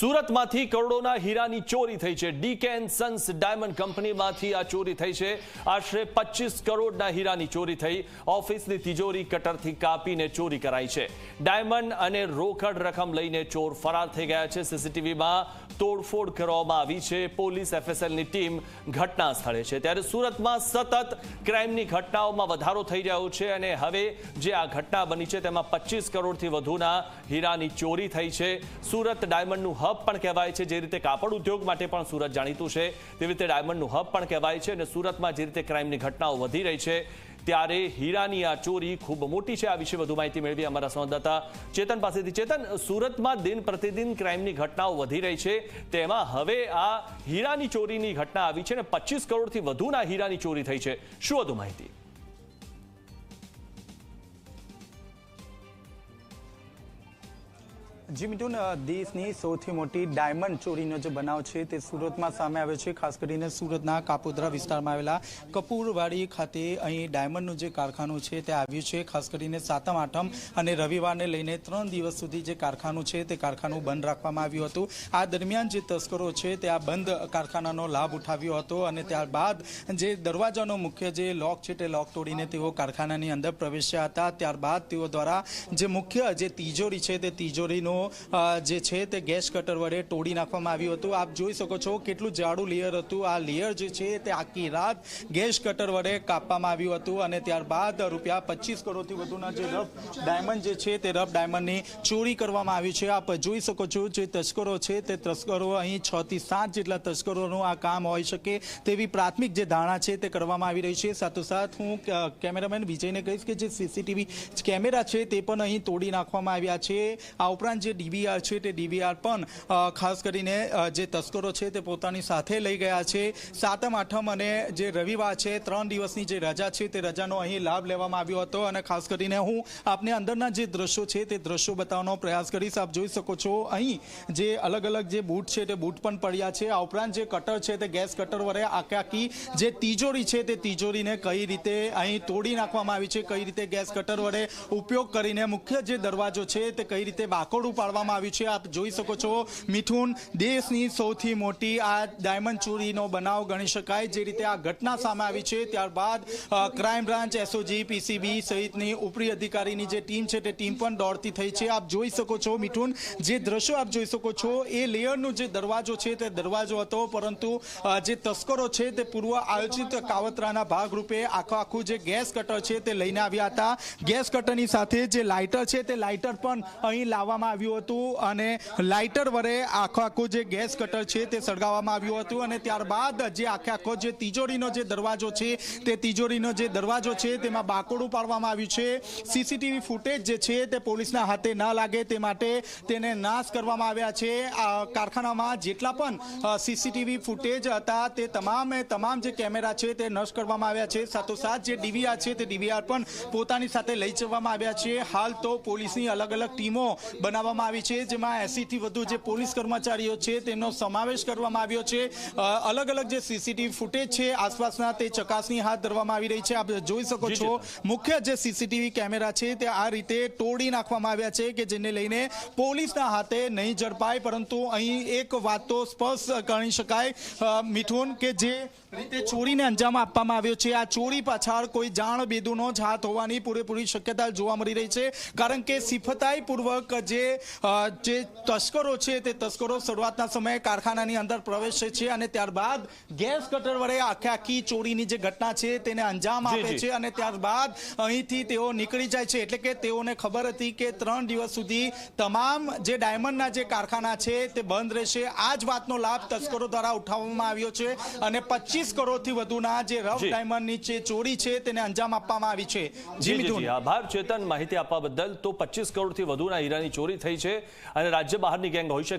સુરતમાંથી કરોડોના હીરાની ચોરી થઈ છે. ડીકે એન્ડ સન્સ ડાયમંડ કંપનીમાંથી આ ચોરી થઈ છે. આશરે પચીસ કરોડના હીરાની ચોરી થઈ. ઓફિસની તિજોરી કટરથી કાપીને ચોરી કરાઈ છે. ડાયમંડ અને રોકડ રકમ લઈને ચોર ફરાર થઈ ગયા છે. સીસીટીવીમાં તોડફોડ કરવામાં આવી છે. પોલીસ એફએસએલની ટીમ ઘટના સ્થળે છે. ત્યારે સુરતમાં સતત ક્રાઇમની ઘટનાઓમાં વધારો થઈ રહ્યો છે અને હવે જે આ ઘટના બની છે તેમાં પચીસ કરોડથી વધુના હીરાની ચોરી થઈ છે. સુરત ડાયમંડનું હબ પણ કહેવાય છે. જે રીતે કાપડ ઉદ્યોગ માટે પણ સુરત જાણીતું છે. તેવી રીતે ડાયમંડનું હબ પણ કહેવાય છે અને સુરતમાં જે રીતે ક્રાઇમની ઘટનાઓ વધી રહી છે ત્યારે હીરાની આ ચોરી ખૂબ મોટી છે. આ વિશે વધુ માહિતી મેળવી અમારા સંવાદદાતા ચેતન પાસેથી. ચેતન, સુરતમાં દિન પ્રતિદિન ક્રાઇમની ઘટનાઓ વધી રહી છે. તેમાં હવે આ હીરાની ચોરીની ઘટના આવી છે અને પચીસ કરોડથી વધુના હીરાની ચોરી થઈ છે. શું વધુ માહિતી? જી મિટુન દેશની સૌથી મોટી ડાયમંડ ચોરીનો જે બનાવ છે તે સુરતમાં સામે આવ્યો છે. ખાસ કરીને સુરતના કાપોદ્રા વિસ્તારમાં આવેલા કપૂરવાડી ખાતે અહીં ડાયમંડનું જે કારખાનું છે તે આવ્યું છે. ખાસ કરીને સાતમ, આઠમ અને રવિવારને લઈને ત્રણ દિવસ સુધી જે કારખાનું છે તે કારખાનું બંધ રાખવામાં આવ્યું હતું. આ દરમિયાન જે તસ્કરો છે તે આ બંધ કારખાનાનો લાભ ઉઠાવ્યો હતો અને ત્યારબાદ જે દરવાજાનો મુખ્ય જે લોક છે તે લોક તોડીને તેઓ કારખાનાની અંદર પ્રવેશ્યા હતા. ત્યારબાદ તેઓ દ્વારા જે મુખ્ય જે તિજોરી છે તે તિજોરીનો જે છે તે ગેસ કટર વડે તોડી નાખવામાં આવ્યું હતું. આપ જોઈ શકો છો કેટલું જાડું લેયર હતું. આ લેયર જે છે તે આખી રાત ગેસ કટર વડે કાપવામાં આવ્યું હતું અને ત્યારબાદ રૂપિયા પચીસ કરોડથી વધુના જે રફ ડાયમંડ જે છે તે રફ ડાયમંડની ચોરી કરવામાં આવી છે. આપ જોઈ શકો છો જે તસ્કરો છે તે તસ્કરો અહીં છ થી સાત જેટલા તસ્કરોનું આ કામ હોઈ શકે તેવી પ્રાથમિક જે ધારણા છે તે કરવામાં આવી રહી છે. સાથોસાથ હું કેમેરામેન વિજયને કહીશ કે જે સીસીટીવી કેમેરા છે તે પણ અહીં તોડી નાખવામાં આવ્યા છે. આ ઉપરાંત જે ડીવીઆર છે તે ડીવીઆર પણ ખાસ કરીને જે તસ્કરો છે તે પોતાની સાથે લઈ ગયા છે. સાતમ, આઠમ અને જે રવિવાર છે, ત્રણ દિવસની જે રજા છે તે રજાનો અહીં લાભ લેવામાં આવ્યો હતો. અને ખાસ કરીને હું આપને અંદરના જે દ્રશ્યો છે તે દ્રશ્યો બતાવવાનો પ્રયાસ કરીશ. આપ જોઈ શકો છો અહીં જે અલગ અલગ જે બૂટ છે તે બૂટ પણ પડ્યા છે. આ ઉપરાંત જે કટર છે તે ગેસ કટર વડે આખે આખી જે તિજોરી છે તે તિજોરીને કઈ રીતે અહીં તોડી નાખવામાં આવી છે, કઈ રીતે ગેસ કટર વડે ઉપયોગ કરીને મુખ્ય જે દરવાજો છે તે કઈ રીતે બાકોડું પાડવામાં આવ્યું છે. આપ જોઈ શકો છો, મિથુન દેશની સૌથી મોટી આ ડાયમંડ ચોરીનો બનાવ ગણી શકાય. જે રીતે આ ઘટના સામે આવી છે, ત્યારબાદ ક્રાઇમ બ્રાન્ચ એસઓજી પીસીબી સહિતની ઉપરી અધિકારીની જે ટીમ છે, તે ટીમ પણ દોડતી થઈ છે. આપ જોઈ શકો છો, મિથુન, જે દ્રશ્યો આપ જોઈ શકો છો, એ લેયરનો જે દરવાજો છે, તે દરવાજો હતો, પરંતુ જે તસ્કરો છે, તે પૂર્વ આયોજિત કાવતરાના ભાગરૂપે આખો આખું જે ગેસ કટર છે, તે લઈને આવ્યા હતા. ગેસ કટરની સાથે જે લાઇટર છે, તે લાઇટર પણ અહીં લાવવામાં આવ્યું હતું અને લાઇટર વડે આખો આખું જે ગેસ કટર છે તે સળગાવવામાં આવ્યું હતું અને ત્યારબાદ જે આખે આખો જે તિજોરીનો જે દરવાજો છે તે તિજોરીનો જે દરવાજો છે તેમાં બાકોડું પાડવામાં આવ્યું છે. સીસીટીવી ફૂટેજ જે છે તે પોલીસના હાથે ન લાગે તે માટે તેને નાશ કરવામાં આવ્યા છે. આ કારખાનામાં જેટલા પણ સીસીટીવી ફૂટેજ હતા તે તમામે તમામ જે કેમેરા છે તે નષ્ટ કરવામાં આવ્યા છે. સાથોસાથ જે ડીવીઆર છે તે ડીવીઆર પણ પોતાની સાથે લઈ જવામાં આવ્યા છે. હાલ તો પોલીસની અલગ અલગ ટીમો બનાવવામાં આવી છે જેમાં એસીથી વધુ જે પોલીસ કર્મચારીઓ છે તેમનો સમાવેશ કરવામાં આવ્યો છે. અલગ અલગ જે સીસીટીવી ફૂટેજ છે આસપાસના તે ચકાસણી હાથ ધરવામાં આવી રહી છે. આપ જોઈ શકો છો મુખ્ય જે સીસીટીવી કેમેરા છે તે આ રીતે તોડી નાખવામાં આવ્યા છે કે જેને લઈને પોલીસના હાથે નહીં ઝડપાય પરંતુ અહીં એક વાત તો સ્પષ્ટ ગણી શકાય મિથુન કે જે રીતે ચોરીને અંજામ આપવામાં આવ્યો છે. આ ચોરી પાછળ કોઈ જાણ બેદુનો જ હાથ હોવાની પૂરેપૂરી શક્યતા જોવા મળી રહી છે કારણ કે સિફતાઈપૂર્વક જે જે તસ્કરો છે તે તસ્કરો શરૂઆતના સમયે કારખાનાની અંદર પ્રવેશે છે અને ત્યારબાદ ગેસ કટર વડે આખે આખી ચોરીની જે ઘટના છે તેને અંજામ આપે છે અને ત્યારબાદ અહીંથી તેઓ નીકળી જાય છે. એટલે કે તેઓને ખબર હતી કે ત્રણ દિવસ સુધી તમામ જે ડાયમંડના જે કારખાના છે તે બંધ રહેશે. આ જ વાતનો લાભ તસ્કરો દ્વારા ઉઠાવવામાં આવ્યો છે અને પચીસ કરોડથી વધુના જે રફ ડાયમંડની જે ચોરી છે તેને અંજામ આપવામાં આવી છે. જી આભાર. ચેતન માહિતી આપવા બદલ તો પચીસ કરોડથી વધુના હીરાની ચોરી થઈ છે અને રાજ્ય બહારની ગેંગ હોઈ શકે